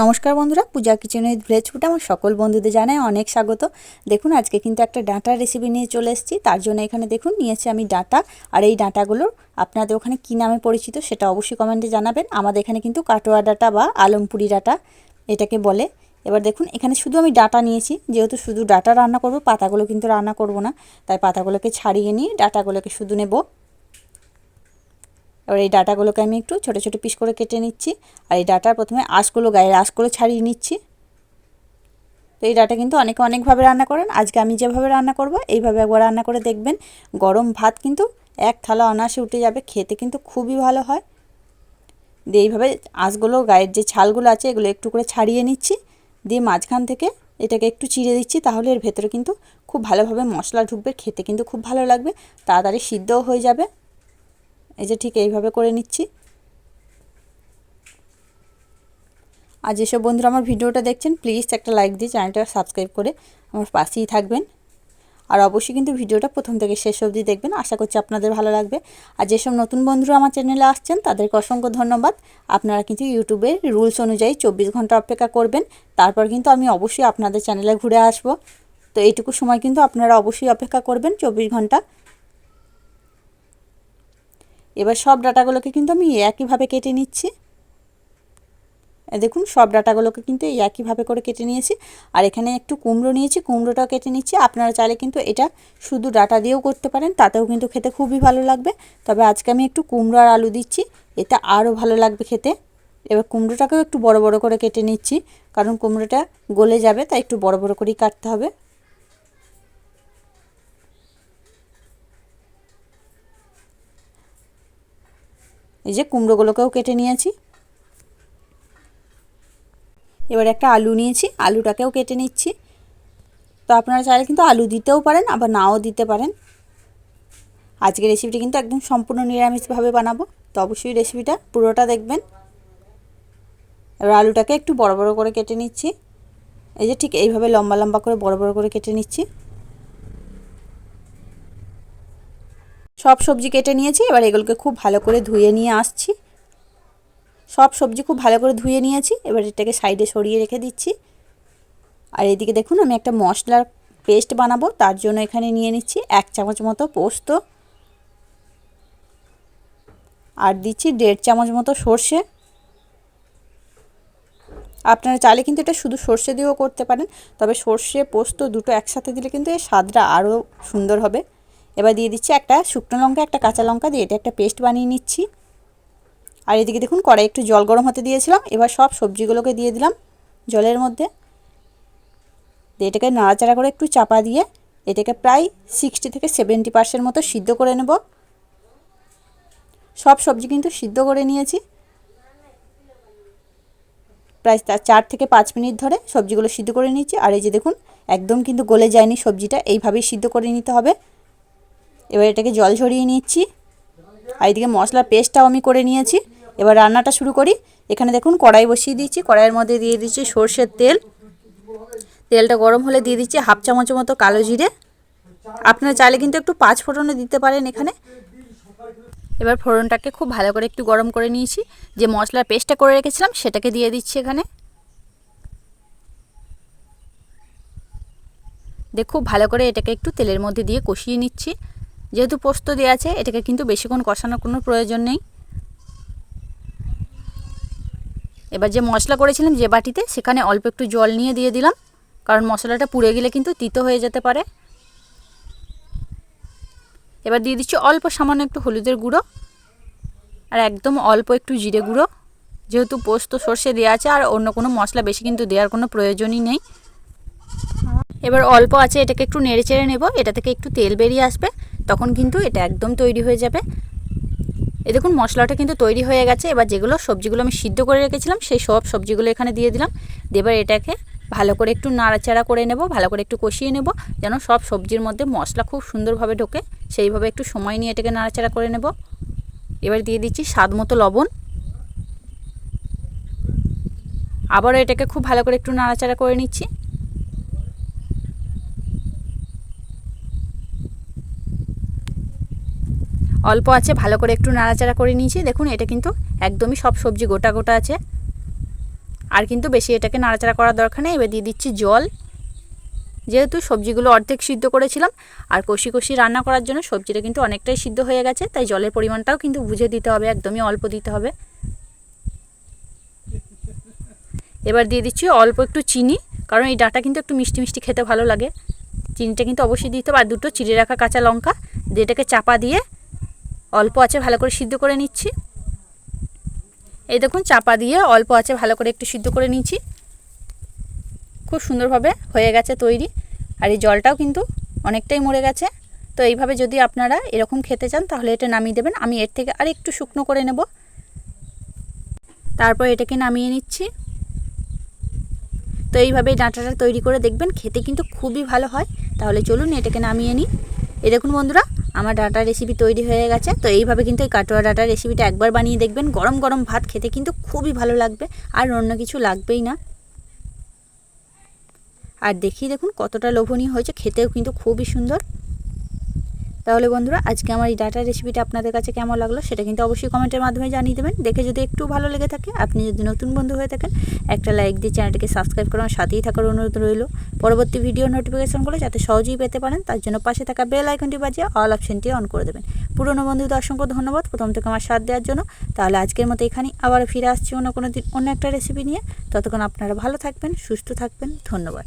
নমস্কার বন্ধুরা, Puja kitchen with veg food আমার সকল বন্ধুদের জানাই অনেক স্বাগত। দেখুন, আজকে কিন্তু একটা ডাঁটার রেসিপি নিয়ে চলে এসেছি। তার জন্য এখানে দেখুন, নিয়েছি আমি ডাঁটা। আর এই ডাঁটাগুলো আপনাদের ওখানে কী নামে পরিচিত সেটা অবশ্যই কমেন্টে জানাবেন। আমাদের এখানে কিন্তু কাটোয়া ডাঁটা বা আলমপুরি ডাঁটা এটাকে বলে। এবার দেখুন, এখানে শুধু আমি ডাটা নিয়েছি, যেহেতু শুধু ডাটা রান্না করব, পাতাগুলো কিন্তু রান্না করব না। তাই পাতাগুলোকে ছাড়িয়ে নিয়ে ডাটাগুলোকে শুধু নেব। এবার এই ডাটাগুলোকে আমি একটু ছোটো ছোটো পিস করে কেটে নিচ্ছি। আর এই ডাটার প্রথমে আঁশগুলো গায়ের আঁশগুলো ছাড়িয়ে নিচ্ছি। তো এই ডাটা কিন্তু অনেকে অনেকভাবে রান্না করেন। আজকে আমি যেভাবে রান্না করব, এইভাবে একবার রান্না করে দেখবেন। গরম ভাত কিন্তু এক থালা অনায়াসে উঠে যাবে, খেতে কিন্তু খুবই ভালো হয়। দিয়ে এইভাবে আঁশগুলো, গায়ের যে ছালগুলো আছে, এগুলো একটু করে ছাড়িয়ে নিচ্ছি। দিয়ে মাঝখান থেকে এটাকে একটু চিড়ে দিচ্ছি, তাহলে এর ভেতরে কিন্তু খুব ভালোভাবে মশলা ঢুকবে, খেতে কিন্তু খুব ভালো লাগবে, তাড়াতাড়ি সিদ্ধও হয়ে যাবে। এই যে ঠিক এইভাবে করে নিচ্ছি। আর যেসব বন্ধুরা আমার ভিডিওটা দেখছেন প্লিজ একটা লাইক দিয়ে চ্যানেলটা সাবস্ক্রাইব করে আমার পাশেই থাকবেন। আর অবশ্যই কিন্তু ভিডিওটা প্রথম থেকে শেষ অবধি দেখবেন, আশা করছি আপনাদের ভালো লাগবে। আর যেসব নতুন বন্ধুরা আমার চ্যানেলে আসছেন, তাদেরকে অসংখ্য ধন্যবাদ। আপনারা কিন্তু ইউটিউবের রুলস অনুযায়ী চব্বিশ ঘণ্টা অপেক্ষা করবেন। তারপর কিন্তু আমি অবশ্যই আপনাদের চ্যানেলে ঘুরে আসব। তো এইটুকু সময় কিন্তু আপনারা অবশ্যই অপেক্ষা করবেন চব্বিশ ঘণ্টা। এবার সব ডাটাগুলোকে কিন্তু আমি একইভাবে কেটে নিচ্ছি। দেখুন, সব ডাটাগুলোকে কিন্তু এই একইভাবে করে কেটে নিয়েছি। আর এখানে একটু কুমড়ো নিয়েছি, কুমড়োটাও কেটে নিচ্ছি। আপনারা চাইলে কিন্তু এটা শুধু ডাটা দিয়েও করতে পারেন, তাতেও কিন্তু খেতে খুবই ভালো লাগবে। তবে আজকে আমি একটু কুমড়ো আর আলু দিচ্ছি এটা আরও ভালো লাগবে খেতে। এবার কুমড়োটাকেও একটু বড় বড় করে কেটে নিচ্ছি, কারণ কুমড়োটা গলে যাবে, তাই একটু বড় বড় করেই কাটতে হবে। এই যে কুমড়োগুলোকেও কেটে নিয়েছি। এবার একটা আলু নিয়েছি, আলুটাকেও কেটে নিচ্ছি। তো আপনারা চাইলে কিন্তু আলু দিতেও পারেন, আবার নাও দিতে পারেন। আজকের রেসিপিটি কিন্তু একদম সম্পূর্ণ নিরামিষভাবে বানাবো। তো অবশ্যই রেসিপিটা পুরোটা দেখবেন। এবার আলুটাকে একটু বড় বড় করে কেটে নিচ্ছি। এই যে ঠিক এইভাবে লম্বা লম্বা করে বড় বড় করে কেটে নিচ্ছি। সব সবজি কেটে নিয়েছি, এবার এগুলোকে খুব ভালো করে ধুয়ে নিয়ে আসছি। সব সবজি খুব ভালো করে ধুয়ে নিয়েছি, এবার এটাকে সাইডে সরিয়ে রেখে দিচ্ছি। আর এদিকে দেখুন, আমি একটা মশলার পেস্ট বানাবো, তার জন্য এখানে নিয়ে নিচ্ছি এক চামচ মতো পোস্ত। আর দিচ্ছি দেড় চামচ মতো সর্ষে। আপনারা চাইলে কিন্তু এটা শুধু সর্ষে দিয়েও করতে পারেন, তবে সর্ষে, পোস্ত দুটো একসাথে দিলে কিন্তু এর স্বাদটা আরও সুন্দর হবে। এবার দিয়ে দিচ্ছি একটা শুকনো লঙ্কা, একটা কাঁচা লঙ্কা দিয়ে এটা একটা পেস্ট বানিয়ে নিচ্ছি। আর এদিকে দেখুন কড়াই একটু জল গরম হতে দিয়েছিলাম, এবার সব সবজিগুলোকে দিয়ে দিলাম জলের মধ্যে। দিয়ে এটাকে নাড়াচাড়া করে একটু চাপা দিয়ে এটাকে প্রায় সিক্সটি থেকে সেভেন্টি পার্সেন্ট মতো সিদ্ধ করে নেব। সব সবজি কিন্তু সিদ্ধ করে নিয়েছি। প্রায় চার থেকে পাঁচ মিনিট ধরে সবজিগুলো সিদ্ধ করে নিচ্ছি আর এই যে দেখুন, একদম কিন্তু গলে যায়নি সবজিটা, এইভাবেই সিদ্ধ করে নিতে হবে। এবার এটাকে জল ঝরিয়ে নিচ্ছি। আর এদিকে মশলার পেস্টটাও আমি করে নিয়েছি। এবার রান্নাটা শুরু করি। এখানে দেখুন কড়াই বসিয়ে দিচ্ছি কড়াইয়ের মধ্যে দিয়ে দিচ্ছি সর্ষের তেল। তেলটা গরম হলে দিয়ে দিচ্ছি হাফ চামচের মতো কালো জিরে। আপনারা চাইলে কিন্তু একটু পাঁচ ফোড়নও দিতে পারেন এখানে। এবার ফোড়নটাকে খুব ভালো করে একটু গরম করে নিয়েছি। যে মশলার পেস্টটা করে রেখেছিলাম, সেটাকে দিয়ে দিচ্ছি এখানে। দিয়ে খুব ভালো করে এটাকে একটু তেলের মধ্যে দিয়ে কষিয়ে নিচ্ছি। যেহেতু পোস্ত দেওয়া আছে, এটাকে কিন্তু বেশিক্ষণ কষানোর কোনো প্রয়োজন নেই। এবার যে মশলা করেছিলাম যে বাটিতে, সেখানে অল্প একটু জল নিয়ে দিয়ে দিলাম, কারণ মশলাটা পুড়ে গেলে কিন্তু তিতো হয়ে যেতে পারে। এবার দিয়ে দিচ্ছি অল্প সামান্য একটু হলুদের গুঁড়ো, আর একদম অল্প একটু জিরে গুঁড়ো। যেহেতু পোস্ত সর্ষে দেওয়া আছে, আর অন্য কোনো মশলা বেশি কিন্তু দেওয়ার কোনো প্রয়োজনই নেই। এবার অল্প আছে, এটাকে একটু নেড়ে চেড়ে নেব, এটা থেকে একটু তেল বেরিয়ে আসবে। তখন কিন্তু এটা একদম তৈরি হয়ে যাবে। এ দেখুন, মশলাটা কিন্তু তৈরি হয়ে গেছে। এবার যেগুলো সবজিগুলো আমি সিদ্ধ করে রেখেছিলাম, সেই সব সবজিগুলো এখানে দিয়ে দিলাম। এবার এটাকে ভালো করে একটু নাড়াচাড়া করে নেব, ভালো করে একটু কষিয়ে নেব, যেন সব সবজির মধ্যে মশলা খুব সুন্দরভাবে ঢোকে। সেইভাবে একটু সময় নিয়ে এটাকে নাড়াচাড়া করে নেব। এবার দিয়ে দিচ্ছি স্বাদ মতো লবণ। আবারও এটাকে খুব ভালো করে একটু নাড়াচাড়া করে নিচ্ছি। অল্প আছে, ভালো করে একটু নাড়াচাড়া করে নিয়েছি। দেখুন, এটা কিন্তু একদমই সব সবজি গোটা গোটা আছে। আর কিন্তু বেশি এটাকে নাড়াচাড়া করার দরকার নেই। এবার দিয়ে দিচ্ছি জল। যেহেতু সবজিগুলো অর্ধেক সিদ্ধ করেছিলাম, আর কষি কষি রান্না করার জন্য সবজিটা কিন্তু অনেকটাই সিদ্ধ হয়ে গেছে, তাই জলের পরিমাণটাও কিন্তু বুঝে দিতে হবে, একদমই অল্প দিতে হবে। এবার দিয়ে দিচ্ছি অল্প একটু চিনি, কারণ এই ডাটা কিন্তু একটু মিষ্টি মিষ্টি খেতে ভালো লাগে। চিনিটা কিন্তু অবশ্যই দিতে হবে, আর দুটো চিড়ে রাখা কাঁচা লঙ্কা, দিয়ে এটাকে চাপা দিয়ে অল্প আছে ভালো করে সিদ্ধ করে নিচ্ছি। এই দেখুন, চাপা দিয়ে অল্প আছে ভালো করে একটু সিদ্ধ করে নিচ্ছি। খুব সুন্দরভাবে হয়ে গেছে তৈরি। আর এই জলটাও কিন্তু অনেকটাই মরে গেছে। তো এইভাবে যদি আপনারা এরকম খেতে চান, তাহলে এটা নামিয়ে দেবেন। আমি এর থেকে আর একটু শুকনো করে নেব। তারপর এটাকে নামিয়ে নিচ্ছি। তো এইভাবে ডাঁটাটা তৈরি করে দেখবেন, খেতে কিন্তু খুবই ভালো হয়। তাহলে চলুন এটাকে নামিয়ে নিই। এই দেখুন বন্ধুরা আমার ডাটা রেসিপি তৈরি হয়ে গেছে। তো এইভাবে কিন্তু এই কাটোয়া ডাটা রেসিপিটা একবার বানিয়ে দেখবেন। গরম গরম ভাত খেতে কিন্তু খুবই ভালো লাগবে, আর অন্য কিছু লাগবেই না। আর দেখি দেখুন কতটা লোভনীয় হয়েছে, খেতেও কিন্তু খুবই সুন্দর। তাহলে বন্ধুরা, আজকে আমার এই ডাটা রেসিপিটা আপনাদের কাছে কেমন লাগল সেটা কিন্তু অবশ্যই কমেন্টের মাধ্যমে জানিয়ে দেবেন। দেখে যদি একটু ভালো লেগে থাকে, আপনি যদি নতুন বন্ধু হয়ে থাকেন, একটা লাইক দিয়ে চ্যানেলটিকে সাবস্ক্রাইব করার সাথেই থাকার অনুরোধ রইল। পরবর্তী ভিডিও নোটিফিকেশনগুলো যাতে সহজেই পেতে পারেন, তার জন্য পাশে থাকা বেল আইকনটি বাজিয়ে অল অপশনটি অন করে দেবেন। পুরনো বন্ধুদের অসংখ্য ধন্যবাদ। প্রথম থেকে আমার সাথ দেওয়ার জন্য। তাহলে আজকের মতো এখানেই আবার ফিরে আসছি অন্য কোনো দিন অন্য একটা রেসিপি নিয়ে। ততক্ষণ আপনারা ভালো থাকবেন, সুস্থ থাকবেন। ধন্যবাদ।